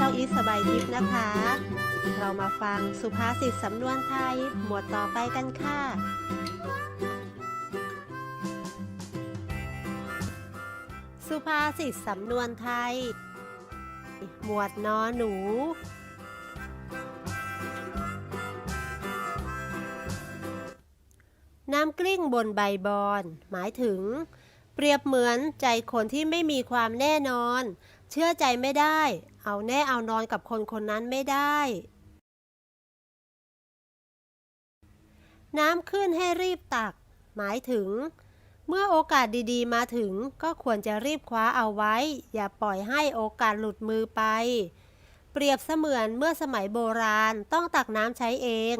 วัสดีค่ะอยู่ในช่องอีสบายทิพย์นะคะ เรามาฟังสุภาษิตสำนวนไทย หมวดต่อไปกันค่ะ สุภาษิตสำนวนไทย หมวดนอหนูน้ำกลิ้งบนใบบอน หมายถึง เปรียบเหมือนใจคนที่ไม่มีความแน่นอน เชื่อใจไม่ได้ เอาแน่เอานอนกับคนคนนั้นไม่ได้ น้ำขึ้นให้รีบตัก หมายถึง เมื่อโอกาสดีๆ มาถึงก็ควรจะรีบคว้าเอาไว้ อย่าปล่อยให้โอกาสหลุดมือไป เปรียบเสมือนเมื่อสมัยโบราณต้องตักน้ำใช้เอง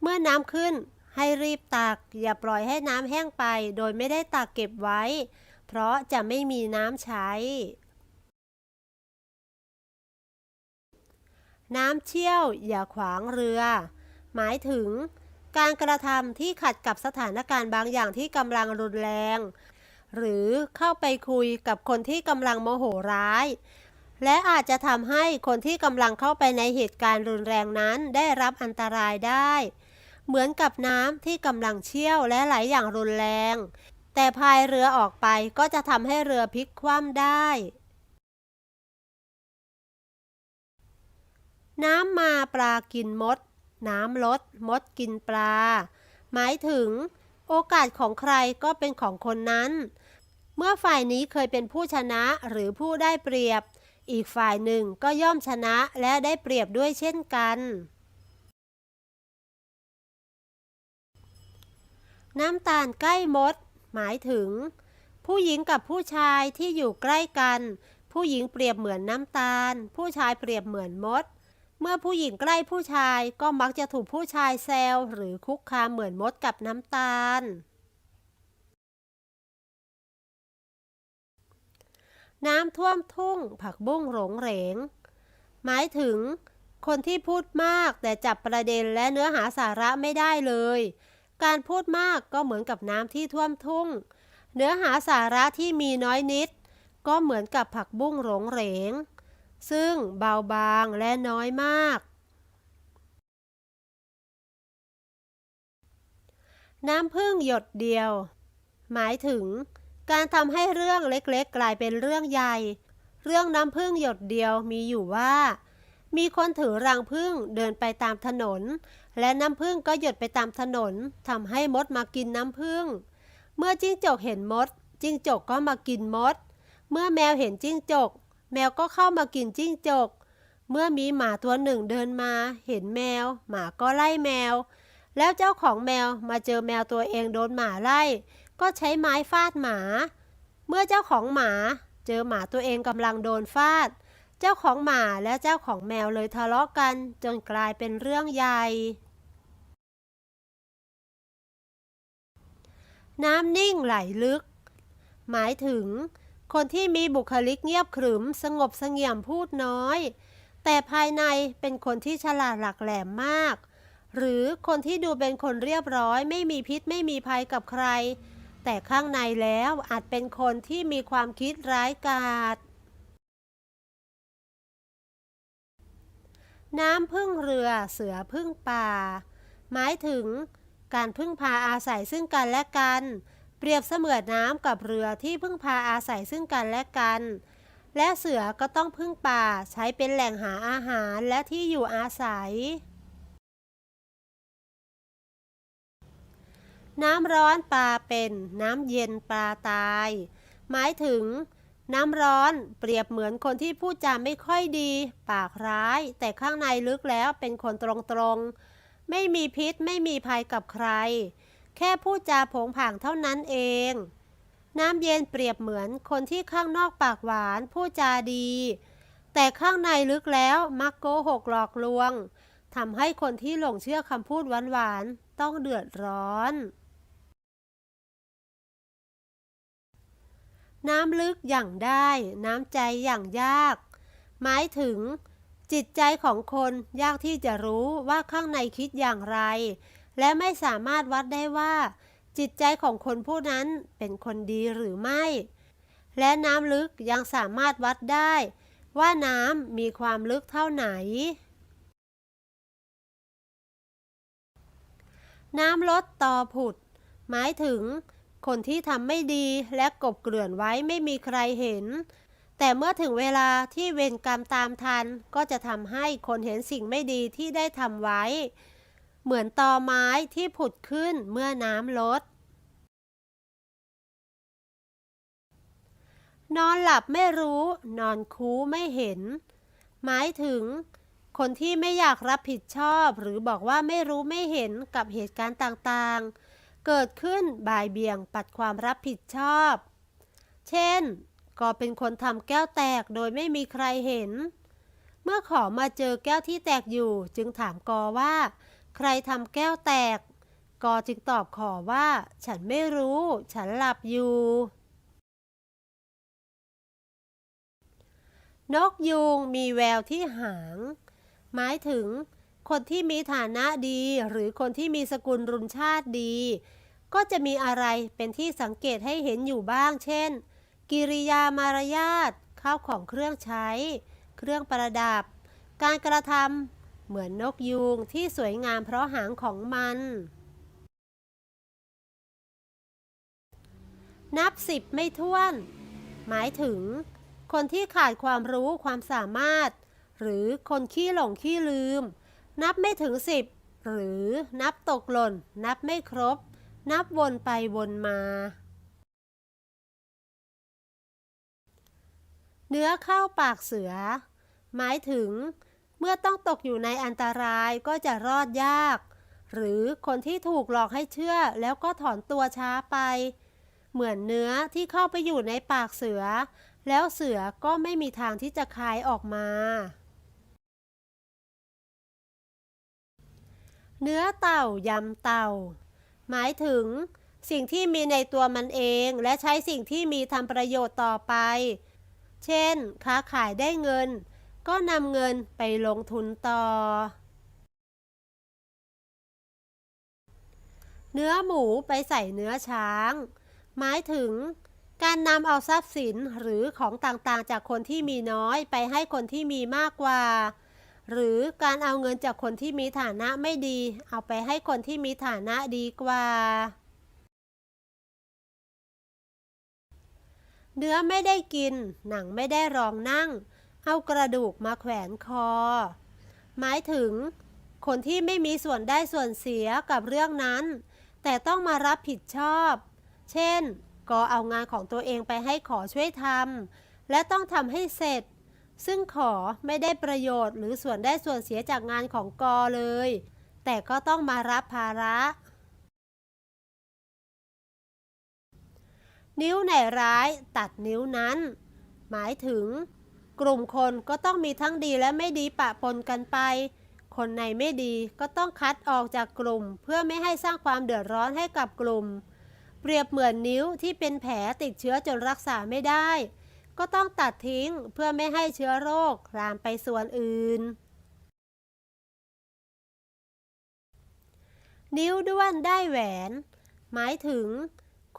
เมื่อน้ำขึ้นให้รีบตัก อย่าปล่อยให้น้ำแห้งไป โดยไม่ได้ตักเก็บไว้ เพราะจะไม่มีน้ำใช้ น้ำเชี่ยวอย่าขวางเรือ หมายถึง การกระทำที่ขัดกับสถานการณ์บางอย่างที่กำลังรุนแรง หรือเข้าไปคุยกับคนที่กำลังโมโหร้าย และอาจจะทำให้คนที่กำลังเข้าไปในเหตุการณ์รุนแรงนั้นได้รับอันตรายได้ เหมือนกับน้ำที่กำลังเชี่ยวและไหลอย่างรุนแรง แต่พายเรือออกไปก็จะทำให้เรือพลิกคว่ำได้ น้ำมาปลากินมด น้ำลดมดกินปลา หมายถึง โอกาสของใครก็เป็นของคนนั้น เมื่อฝ่ายนี้เคยเป็นผู้ชนะหรือผู้ได้เปรียบ อีกฝ่ายหนึ่งก็ย่อมชนะและได้เปรียบด้วยเช่นกัน น้ำตาลใกล้มด หมายถึง ผู้หญิงกับผู้ชายที่อยู่ใกล้กัน ผู้หญิงเปรียบเหมือนน้ำตาล ผู้ชายเปรียบเหมือนมด เมื่อผู้หญิงใกล้ผู้ชายก็มักจะถูกผู้ชายแซวหรือคุกคามเหมือนมดกับน้ำตาล น้ำท่วมทุ่งผักบุ้งหลงเหลง หมายถึง คนที่พูดมากแต่จับประเด็นและเนื้อหาสาระไม่ได้เลย การพูดมากก็เหมือนกับน้ำที่ท่วมทุ่ง เนื้อหาสาระที่มีน้อยนิด ก็เหมือนกับผักบุ้งหลงเหลง ซึ่งเบาบางและน้อยมาก น้ำพึ่งหยดเดียว หมายถึง การทำให้เรื่องเล็กๆ กลายเป็นเรื่องใหญ่ เรื่องน้ำพึ่งหยดเดียวมีอยู่ว่า มีคนถือรังพึ่งเดินไปตามถนน และน้ำพึ่งก็หยดไปตามถนนทำให้มดมากินน้ำพึ่ง เมื่อจิ้งจกเห็นมดจิ้งจกก็มากินมด เมื่อแมวเห็นจิ้งจก แมวก็เข้ามากินจิ้งจก เมื่อมีหมาตัวหนึ่งเดินมา เห็นแมว หมาก็ไล่แมว แล้วเจ้าของแมวมาเจอแมวตัวเองโดนหมาไล่ ก็ใช้ไม้ฟาดหมา เมื่อเจ้าของหมา เจอหมาตัวเองกำลังโดนฟาด เจ้าของหมาและเจ้าของแมวเลยทะเลาะกัน จนกลายเป็นเรื่องใหญ่น้ำนิ่งไหลลึก หมายถึง คนที่มีบุคลิกเงียบขรึม สงบเสงี่ยมพูดน้อย แต่ภายในเป็นคนที่ฉลาดหลักแหลมมาก หรือคนที่ดูเป็นคนเรียบร้อย ไม่มีพิษไม่มีภัยกับใคร แต่ข้างในแล้วอาจเป็นคนที่มีความคิดร้ายกาจน้ำพึ่งเรือเสือพึ่งป่า หมายถึงการพึ่งพาอาศัยซึ่งกันและกัน เปรียบเสมือนน้ำกับเรือที่พึ่งพาอาศัยซึ่งกันและกัน และเสือก็ต้องพึ่งป่าใช้เป็นแหล่งหาอาหารและที่อยู่อาศัย น้ำร้อนปลาเป็น น้ำเย็นปลาตาย หมายถึง น้ำร้อนเปรียบเหมือนคนที่พูดจาไม่ค่อยดี ปากร้าย แต่ข้างในลึกแล้วเป็นคนตรงๆ ไม่มีพิษไม่มีภัยกับใคร แค่พูดจาผงผางเท่านั้นเอง น้ำเย็นเปรียบเหมือนคนที่ข้างนอกปากหวานพูดจาดี แต่ข้างในลึกแล้วมักโกหกหลอกลวงทำให้คนที่หลงเชื่อคำพูดหวานๆต้องเดือดร้อน น้ำลึกอย่างได้ น้ำใจอย่างยาก หมายถึงจิตใจของคนยากที่จะรู้ว่าข้างในคิดอย่างไร และไม่สามารถวัดได้ว่า จิตใจของคนผู้นั้นเป็นคนดีหรือไม่ และน้ำลึกยังสามารถวัดได้ ว่าน้ำมีความลึกเท่าไหน น้ำลดต่อผุด หมายถึง คนที่ทำไม่ดีและกบเกลื่อนไว้ไม่มีใครเห็นแต่เมื่อถึงเวลาที่เวรกรรมตามทันก็จะทำให้คนเห็นสิ่งไม่ดีที่ได้ทำไว้ เหมือนตอไม้ที่ผุดขึ้นเมื่อน้ำลด นอนหลับไม่รู้ นอนคูไม่เห็น หมายถึง คนที่ไม่อยากรับผิดชอบ หรือบอกว่าไม่รู้ไม่เห็นกับเหตุการณ์ต่างๆ เกิดขึ้นบ่ายเบี่ยงปัดความรับผิดชอบ เช่น ก็เป็นคนทำแก้วแตกโดยไม่มีใครเห็น เมื่อขอมาเจอแก้วที่แตกอยู่จึงถามกอว่า รทำแก้วแตก กอจึงตอบขอว่า ฉันไม่รู้ ฉันหลับอยู่ นกยูงมีแววที่หาง หมายถึง คนที่มีฐานะดีหรือคนที่มีสกุลรุนชาติดี ก็จะมีอะไรเป็นที่สังเกตให้เห็นอยู่บ้าง เช่น กิริยามารยาทข้าวของเครื่องใช้ เครื่องประดับ การกระทำ เหมือนนกยูงที่สวยงามเพราะหางของมัน นับสิบไม่ถ้วน หมายถึง คนที่ขาดความรู้ความสามารถ หรือคนขี้หลงขี้ลืม นับไม่ถึงสิบหรือนับตกหล่น นับไม่ครบ นับวนไปวนมา เนื้อเข้าปากเสือ หมายถึง เมื่อต้องตกอยู่ในอันตรายก็จะรอดยาก หรือคนที่ถูกหลอกให้เชื่อแล้วก็ถอนตัวช้าไป เหมือนเนื้อที่เข้าไปอยู่ในปากเสือ แล้วเสือก็ไม่มีทางที่จะคายออกมา เนื้อเต่ายำเต่า หมายถึง สิ่งที่มีในตัวมันเองและใช้สิ่งที่มีทำประโยชน์ต่อไป เช่น ค้าขายได้เงิน ก็นำเงินไปลงทุนต่อ เนื้อหมูไปใส่เนื้อช้าง หมายถึงการนำเอาทรัพย์สินหรือของต่างๆ จากคนที่มีน้อยไปให้คนที่มีมากกว่า หรือการเอาเงินจากคนที่มีฐานะไม่ดี เอาไปให้คนที่มีฐานะดีกว่า เนื้อไม่ได้กิน หนังไม่ได้รองนั่ง เอากระดูกมาแขวนคอ หมายถึง คนที่ไม่มีส่วนได้ส่วนเสียกับเรื่องนั้น แต่ต้องมารับผิดชอบ เช่น ก็เอางานของตัวเองไปให้ขอช่วยทำและต้องทำให้เสร็จ ซึ่งขอไม่ได้ประโยชน์หรือส่วนได้ส่วนเสียจากงานของกอเลย แต่ก็ต้องมารับภาระนิ้วไหนร้ายตัดนิ้วนั้น หมายถึง กลุ่มคนก็ต้องมีทั้งดีและไม่ดีปะปนกันไป คนในไม่ดีก็ต้องคัดออกจากกลุ่ม เพื่อไม่ให้สร้างความเดือดร้อนให้กับกลุ่ม เปรียบเหมือนนิ้วที่เป็นแผลติดเชื้อจนรักษาไม่ได้ ก็ต้องตัดทิ้งเพื่อไม่ให้เชื้อโรคลามไปส่วนอื่น นิ้วด้วนได้แหวน หมายถึง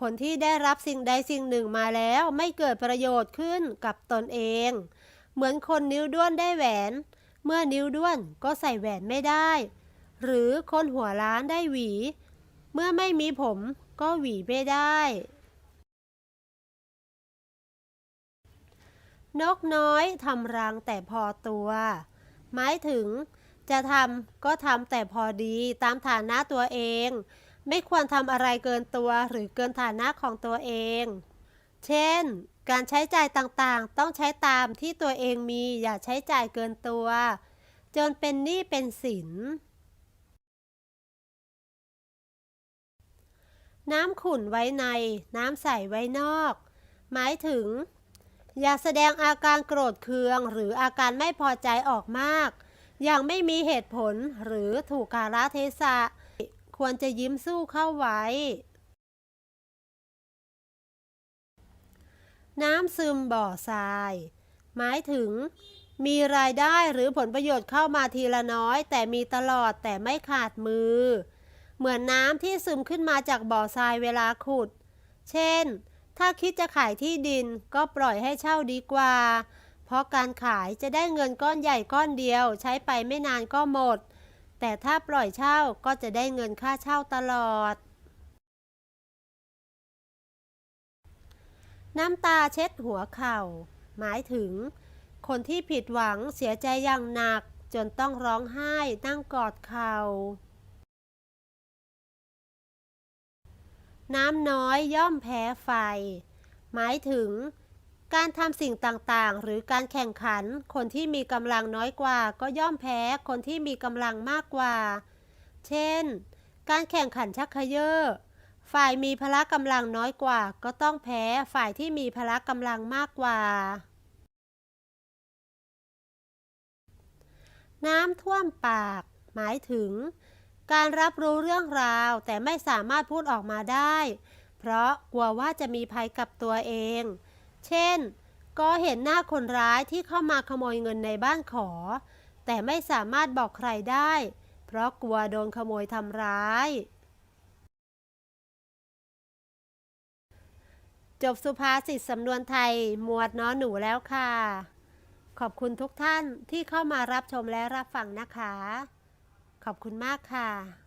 คนที่ได้รับสิ่งใดสิ่งหนึ่งมาแล้วไม่เกิดประโยชน์ขึ้นกับตนเอง เหมือนคนนิ้วด้วนได้แหวน เมื่อนิ้วด้วนก็ใส่แหวนไม่ได้ หรือคนหัวล้านได้หวี เมื่อไม่มีผมก็หวีไม่ได้ นกน้อยทำรังแต่พอตัว หมายถึงจะทำก็ทำแต่พอดีตามฐานะตัวเอง ไม่ควรทำอะไรเกินตัวหรือเกินฐานะของตัวเอง เช่น การใช้จ่ายต่างๆ ต้องใช้ตามที่ตัวเองมีอย่าใช้จ่ายเกินตัว จนเป็นหนี้เป็นสิน น้ำขุ่นไว้ใน น้ำใสไว้นอก หมายถึง อย่าแสดงอาการโกรธเคือง หรืออาการไม่พอใจออกมาก อย่างไม่มีเหตุผลหรือถูกกาลเทศะ ควรจะยิ้มสู้เข้าไว้ น้ำซึมบ่อทราย หมายถึง มีรายได้หรือผลประโยชน์เข้ามาทีละน้อย แต่มีตลอดแต่ไม่ขาดมือ เหมือนน้ำที่ซึมขึ้นมาจากบ่อทรายเวลาขุด เช่น ถ้าคิดจะขายที่ดินก็ปล่อยให้เช่าดีกว่า เพราะการขายจะได้เงินก้อนใหญ่ก้อนเดียว ใช้ไปไม่นานก็หมด แต่ถ้าปล่อยเช่าก็จะได้เงินค่าเช่าตลอด น้ำตาเช็ดหัวเข่า หมายถึง คนที่ผิดหวังเสียใจอย่างหนัก จนต้องร้องไห้นั่งกอดเข่าน้ำน้อยย่อมแพ้ไฟ หมายถึง การทำสิ่งต่างๆ หรือการแข่งขัน คนที่มีกำลังน้อยกว่า ก็ย่อมแพ้คนที่มีกำลังมากกว่า เช่น การแข่งขันชักเขยอ ฝ่ายมีพละกำลังน้อยกว่า ก็ต้องแพ้ฝ่ายที่มีพละกำลังมากกว่า น้ำท่วมปาก หมายถึง การรับรู้เรื่องราวแต่ไม่สามารถพูดออกมาได้ เพราะกลัวว่าจะมีภัยกับตัวเอง เช่น ก็เห็นหน้าคนร้ายที่เข้ามาขโมยเงินในบ้านขอ แต่ไม่สามารถบอกใครได้ เพราะกลัวโดนขโมยทำร้าย จบสุภาษิตสำนวนไทยหมวดน้อหนูแล้วค่ะ ขอบคุณทุกท่านที่เข้ามารับชมและรับฟังนะคะ ขอบคุณมากค่ะ